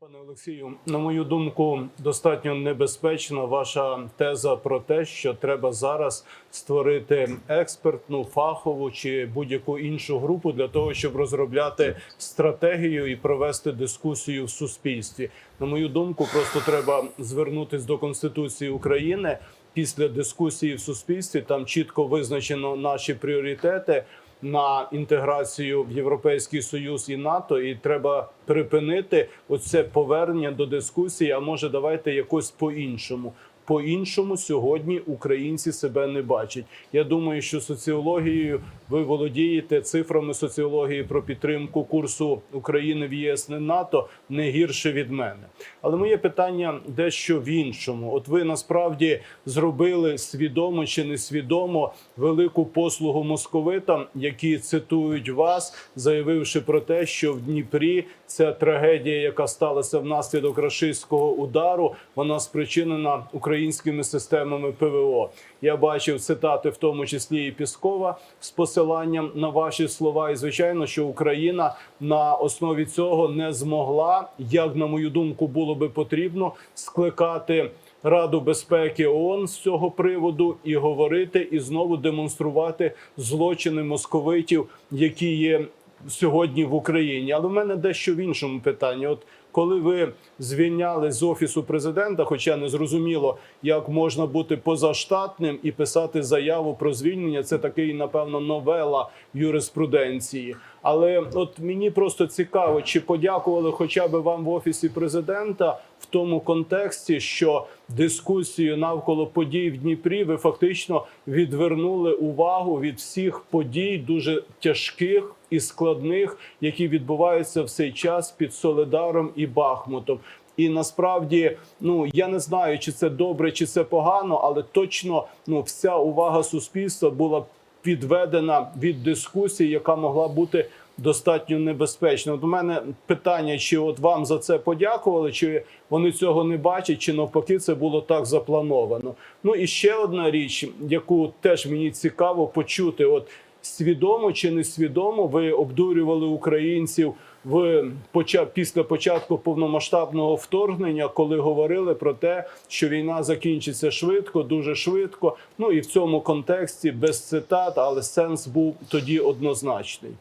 Пане Олексію, на мою думку, достатньо небезпечна ваша теза про те, що треба зараз створити експертну, фахову чи будь-яку іншу групу для того, щоб розробляти стратегію і провести дискусію в суспільстві. На мою думку, просто треба звернутись до Конституції України. Після дискусії в суспільстві там чітко визначено наші пріоритети на інтеграцію в Європейський Союз і НАТО, і треба припинити оце повернення до дискусії. А може, давайте якось по-іншому. По-іншому сьогодні українці себе не бачать. Я думаю, що соціологією ви володієте цифрами соціології про підтримку курсу України в ЄС не НАТО не гірше від мене. Але моє питання дещо в іншому. От ви насправді зробили свідомо чи несвідомо велику послугу московитам, які цитують вас, заявивши про те, що в Дніпрі ця трагедія, яка сталася внаслідок рашистського удару, вона спричинена українськими системами ПВО. Я бачив цитати, в тому числі і Піскова, з посиланням на ваші слова. І звичайно, що Україна на основі цього не змогла, як на мою думку, було би потрібно скликати. Раду безпеки ООН з цього приводу і говорити, і знову демонструвати злочини московитів, які є сьогодні в Україні. Але в мене дещо в іншому питанні. От коли ви звільняли з офісу президента, хоча не зрозуміло, як можна бути позаштатним і писати заяву про звільнення, це такий, напевно, новела юриспруденції. Але от мені просто цікаво, чи подякували хоча б вам в офісі президента в тому контексті, що дискусію навколо подій в Дніпрі ви фактично відвернули увагу від всіх подій дуже тяжких і складних, які відбуваються в цей час під Соледаром і Бахмутом. І насправді, ну я не знаю, чи це добре, чи це погано, але точно ну вся увага суспільства була підведена від дискусії, яка могла бути достатньо небезпечна. До мене питання: чи от вам за це подякували, чи вони цього не бачать, чи навпаки, це було так заплановано. Ну і ще одна річ, яку теж мені цікаво почути, от свідомо чи несвідомо, ви обдурювали українців в після початку повномасштабного вторгнення, коли говорили про те, що війна закінчиться швидко, дуже швидко. Ну і в цьому контексті без цитат, але сенс був тоді однозначний.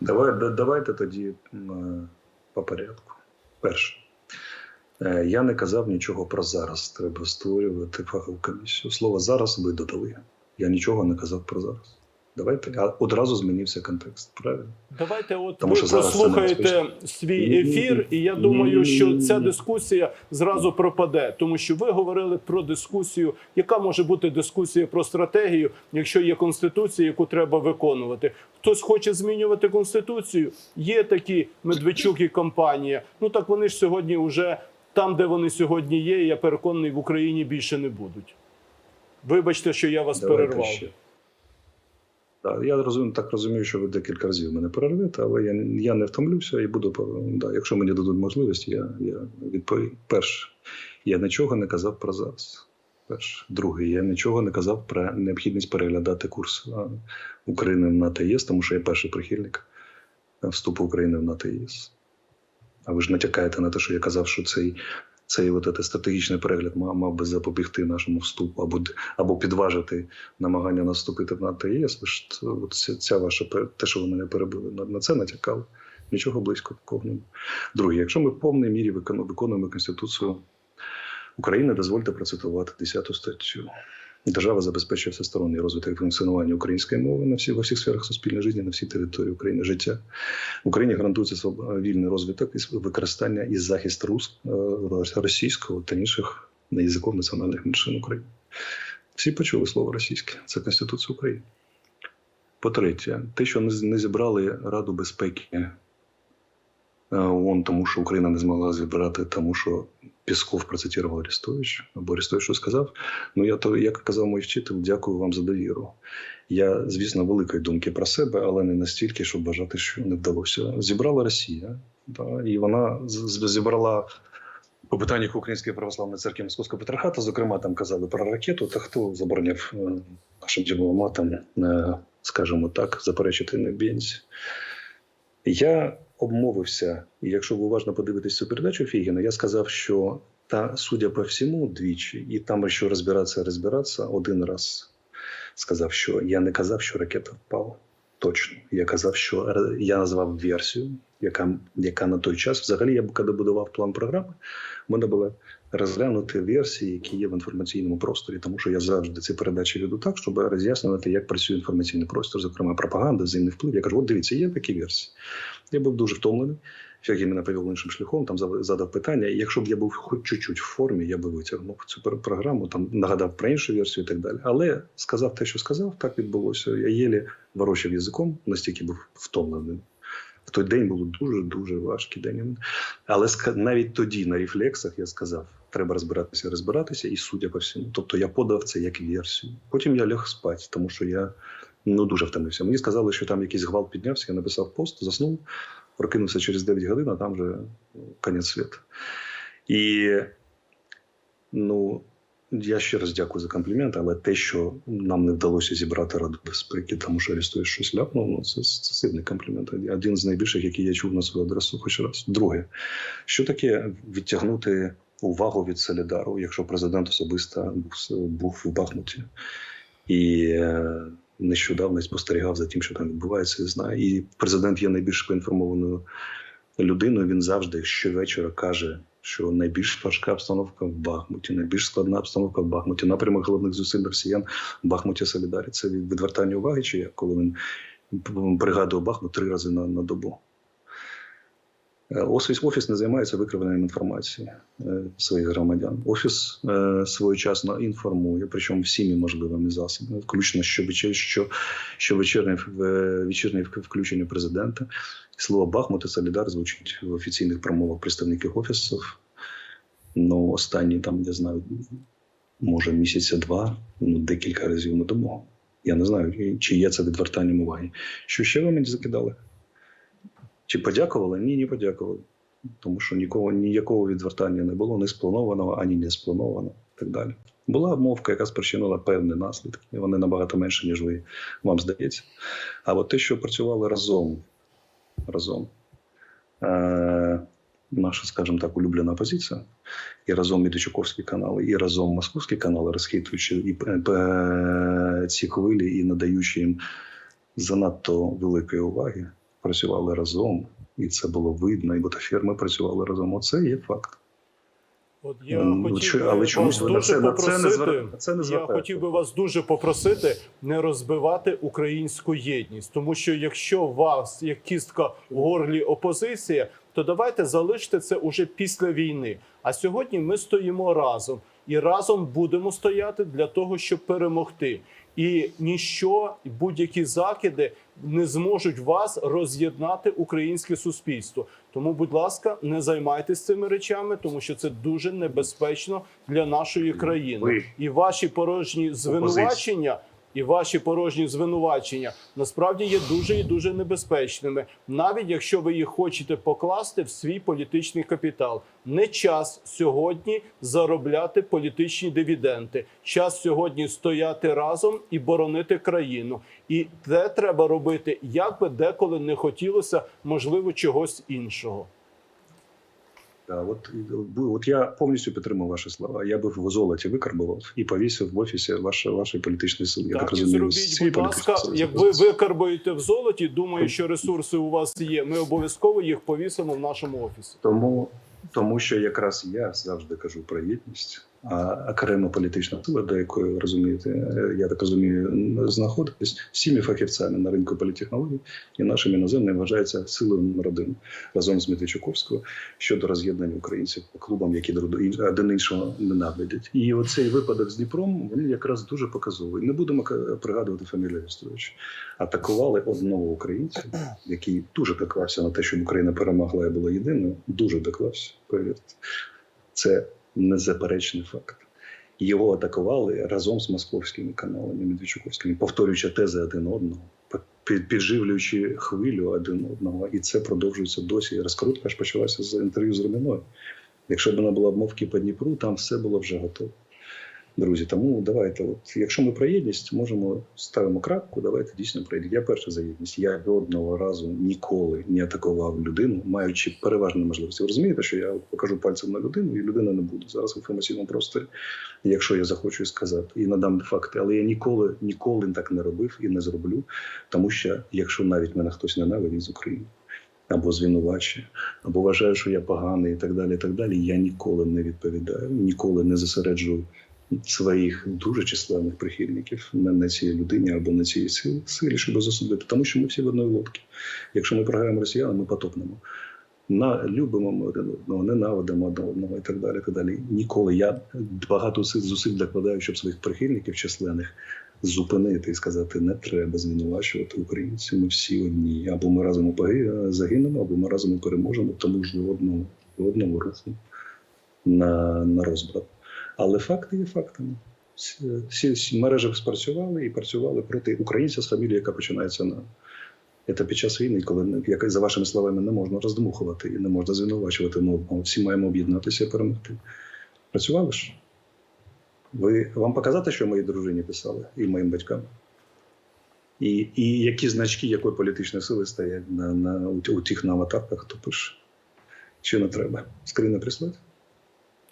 Давай, да- давайте тоді е, по порядку. Перше, Е, я не казав нічого про зараз. Треба створювати фахову комісію. Слово зараз ви додали. Я нічого не казав про зараз. Давайте, а одразу змінився контекст. Правильно? Давайте, от Тому ви прослухаєте свій ефір, і я думаю, що ця дискусія зразу пропаде, тому що ви говорили про дискусію, яка може бути дискусія про стратегію, якщо є конституція, яку треба виконувати. Хтось хоче змінювати конституцію. Є такі Медведчук і компанія. Ну так вони ж сьогодні вже там, де вони сьогодні є. Я переконаний, в Україні більше не будуть. Вибачте, що я вас Давайте перервав. ще. Так, я розумію, так розумію, що ви декілька разів мене перервете, але я, я не втомлюся і буду да, якщо мені дадуть можливість, я, я відповім. Перше, я нічого не казав про зараз. Перше. Друге, я нічого не казав про необхідність переглядати курс України в НАТО ЄС, тому що я перший прихильник вступу України в НАТО ЄС. А ви ж натякаєте на те, що я казав, що цей, цей от этот стратегічний перегляд мав, би запобігти нашому вступу або, або підважити намагання наступити в НАТО ЄС. Ви ж от ця, ця ваша те, що ви мене перебили, на, на це натякали. Нічого близько такого. Друге, якщо ми в повній мірі викону- виконуємо Конституцію України, дозвольте процитувати 10 статтю. Держава забезпечує всесторонній розвиток функціонування української мови на всі, во всіх сферах суспільної життя, на всій території України життя. Україні гарантується своб- вільний розвиток і використання і захист рус, е, російського та інших язиків національних меншин України. Всі почули слово російське. Це Конституція України. По-третє, те, що не зібрали Раду безпеки е, ООН, тому що Україна не змогла зібрати, тому що Пісков процитував Арестович, або Арестович що сказав. Ну я то, як казав мій вчитель, дякую вам за довіру. Я, звісно, великої думки про себе, але не настільки, щоб вважати, що не вдалося. Зібрала Росія, да, і вона зібрала по питаннях Української православної церкви Московського патріархату, зокрема, там казали про ракету, та хто забороняв е, нашим дипломатам, е, скажімо так, заперечити на бензі. Я обмовився, і якщо ви уважно подивитесь цю передачу Фігіна, я сказав, що та судя по всьому двічі, і там що розбиратися, розбиратися. Один раз сказав, що я не казав, що ракета впала. Точно. Я казав, що я назвав версію, яка, яка на той час, взагалі, я коли будував план програми, в мене було розглянути версії, які є в інформаційному просторі, тому що я завжди ці передачі веду так, щоб роз'яснювати, як працює інформаційний простір, зокрема пропаганда, взаємний вплив. Я кажу, от дивіться, є такі версії. Я був дуже втомлений. Фігін мене повів іншим шляхом, там задав питання. І якщо б я був хоч чуть-чуть в формі, я би витягнув цю програму, там нагадав про іншу версію і так далі. Але сказав те, що сказав, так відбулося. Я єлі ворочив язиком, настільки був втомлений. В той день було дуже дуже важкий день. Але навіть тоді на рефлексах я сказав: треба розбиратися, розбиратися, і судя по всьому. Тобто я подав це як версію. Потім я ляг спати, тому що я ну дуже втомився. Мені сказали, що там якийсь гвалт піднявся. Я написав пост, заснув, прокинувся через 9 годин, а там вже конець світу. І ну. Я ще раз дякую за комплімент, але те, що нам не вдалося зібрати Раду безпеки, тому що Арестович щось ляпнув, ну це, це сильний комплімент. Один з найбільших, який я чув на свою адресу хоч раз. Друге, що таке відтягнути увагу від Солідару, якщо президент особисто був, був в Бахмуті і е, нещодавно спостерігав за тим, що там відбувається, і знає. І президент є найбільш поінформованою людиною. Він завжди щовечора каже, що найбільш важка обстановка в Бахмуті, найбільш складна обстановка в Бахмуті, напрямок головних зусиль росіян в Бахмуті Солідарі. Це відвертання уваги, чи як коли він пригадує Бахмут три рази на, на добу. Е, Офіс, не займається викривленням інформації е, своїх громадян. Офіс е, своєчасно інформує, причому всіми можливими засобами, включно що, щовечірне в- вечірнє включення президента. Слово Бахмут і Солідар звучить в офіційних промовах представників офісів. Ну, останні там, я знаю, може місяця два, ну декілька разів на добу. Я не знаю, чи є це відвертанням уваги. Що ще ви мені закидали? Чи подякували? Ні, не подякували. Тому що нікого, ніякого відвертання не було, не спланованого, ані не спланованого і так далі. Була обмовка, яка спричинила певні наслідки, і вони набагато менше, ніж ви вам здається. А от те, що працювали разом, разом, е, наша, скажімо так, улюблена опозиція, і разом Медведчуковські канали, і разом московські канали, розхитуючи і е, е, ці хвилі і надаючи їм занадто великої уваги, працювали разом, і це було видно, і ботаферми працювали разом. Оце є факт. От я хотів би але вас чомусь ви на дуже це- на це не попросити. на це не я хотів би вас дуже попросити не розбивати українську єдність, тому що якщо вас як кістка в горлі опозиція, то давайте залиште це уже після війни. А сьогодні ми стоїмо разом і разом будемо стояти для того, щоб перемогти. І ніщо, будь-які закиди не зможуть вас роз'єднати українське суспільство. Тому, будь ласка, не займайтесь цими речами, тому що це дуже небезпечно для нашої країни. І ваші порожні звинувачення, і ваші порожні звинувачення насправді є дуже і дуже небезпечними, навіть якщо ви їх хочете покласти в свій політичний капітал. Не час сьогодні заробляти політичні дивіденди. Час сьогодні стояти разом і боронити країну. І це треба робити, як би деколи не хотілося, можливо, чогось іншого. Да, от, от я повністю підтримую ваші слова. Я би в золоті викарбував і повісив в офісі ваше, вашої політичної сили. Я так, Так, розумію, зробіть, будь ласка, як ви викарбуєте в золоті, думаю, що ресурси у вас є. Ми обов'язково їх повісимо в нашому офісі. Тому, тому що якраз я завжди кажу про єдність, окрема політична сила, до якої розумієте, е, я так розумію, знаходитись всіми фахівцями на ринку політехнологій і нашим іноземним вважається силою номер один разом з Медведчуковською щодо роз'єднання українців по клубам, які один іншого ненавидять. І оцей випадок з Дніпром він якраз дуже показовий. Не будемо пригадувати фамілію Арестовича. Атакували одного українця, який дуже доклався на те, щоб Україна перемогла і була єдиною. Дуже доклався, повірте. Це незаперечний факт. Його атакували разом з московськими каналами Медведчуковськими, повторюючи тези один одного, під- підживлюючи хвилю один одного, і це продовжується досі. Розкрутка ж почалася з інтерв'ю з Роміною. Якщо б вона була обмовки по Дніпру, там все було вже готово. Друзі. Тому давайте, от якщо ми про єдність, можемо ставимо крапку. Давайте дійсно про єдність. Я перший за єдність. Я жодного разу ніколи не атакував людину, маючи переважні можливості. Ви розумієте, що я покажу пальцем на людину, і людина не буде зараз в інформаційному просторі, якщо я захочу сказати, і надам факти. Але я ніколи ніколи так не робив і не зроблю, тому що якщо навіть мене хтось ненавидить з України. Або звинувачує, або вважає, що я поганий, і так далі. і так далі. Я ніколи не відповідаю, ніколи не зосереджую своїх дуже численних прихильників на, цій людині або на цій силі, щоб засудити. Тому що ми всі в одної лодці. Якщо ми програємо росіянам, ми потопнемо. На любимо ми один одного, ненавидимо один одного і так далі. так далі. Ніколи я багато зусиль- докладаю, щоб своїх прихильників численних зупинити і сказати, не треба звинувачувати українців. Ми всі одні. Або ми разом поги- загинемо, або ми разом переможемо, тому жодного, жодного руху на, на розбрат. Але факти є фактами. Всі, мережі спрацювали і працювали проти українця з фамілією, яка починається на це під час війни, коли як за вашими словами не можна роздмухувати і не можна звинувачувати одного. Всі маємо об'єднатися і перемогти. Працювали ж? Ви вам показати, що моїй дружині писали і моїм батькам? І, і які значки якої політичної сили стоять на, на, у, у тих на аватарках, хто пише? Чи не треба? Скріни прислати?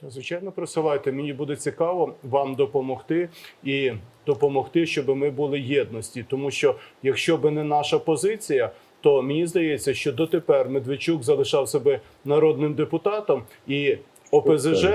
Звичайно, присилайте. Мені буде цікаво вам допомогти і допомогти, щоб ми були єдності. Тому що якщо би не наша позиція, то мені здається, що дотепер Медведчук залишав себе народним депутатом і ОПЗЖ.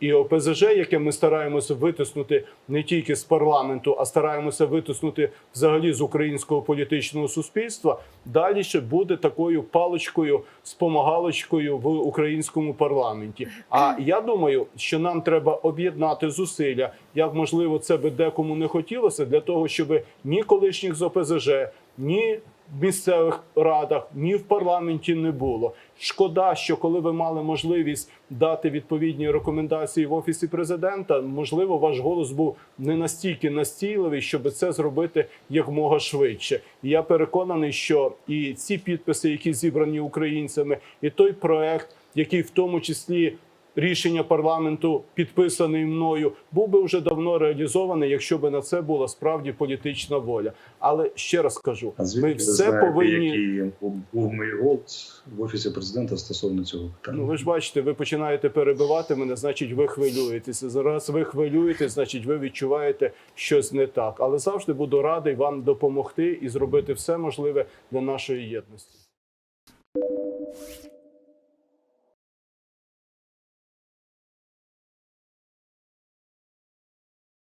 І ОПЗЖ, яке ми стараємося витиснути не тільки з парламенту, а стараємося витиснути взагалі з українського політичного суспільства, далі ще буде такою паличкою, спомагалочкою в українському парламенті. А я думаю, що нам треба об'єднати зусилля, як можливо це би декому не хотілося, для того, щоб ні колишніх з ОПЗЖ, ні місцевих радах, ні в парламенті не було. Шкода, що коли ви мали можливість дати відповідні рекомендації в офісі президента, можливо, ваш голос був не настільки настійливий, щоб це зробити якмога швидше. І я переконаний, що і ці підписи, які зібрані українцями, і той проект, який в тому числі рішення парламенту підписаний мною, був би вже давно реалізований, якщо би на це була справді політична воля. Але ще раз кажу, ми все знаєте, повинні. який був мій голд в офісі президента стосовно цього питання? Ну, ви ж бачите, ви починаєте перебивати мене, значить, ви хвилюєтеся. Зараз ви хвилюєтесь, значить, ви відчуваєте щось не так. Але завжди буду радий вам допомогти і зробити все можливе для нашої єдності.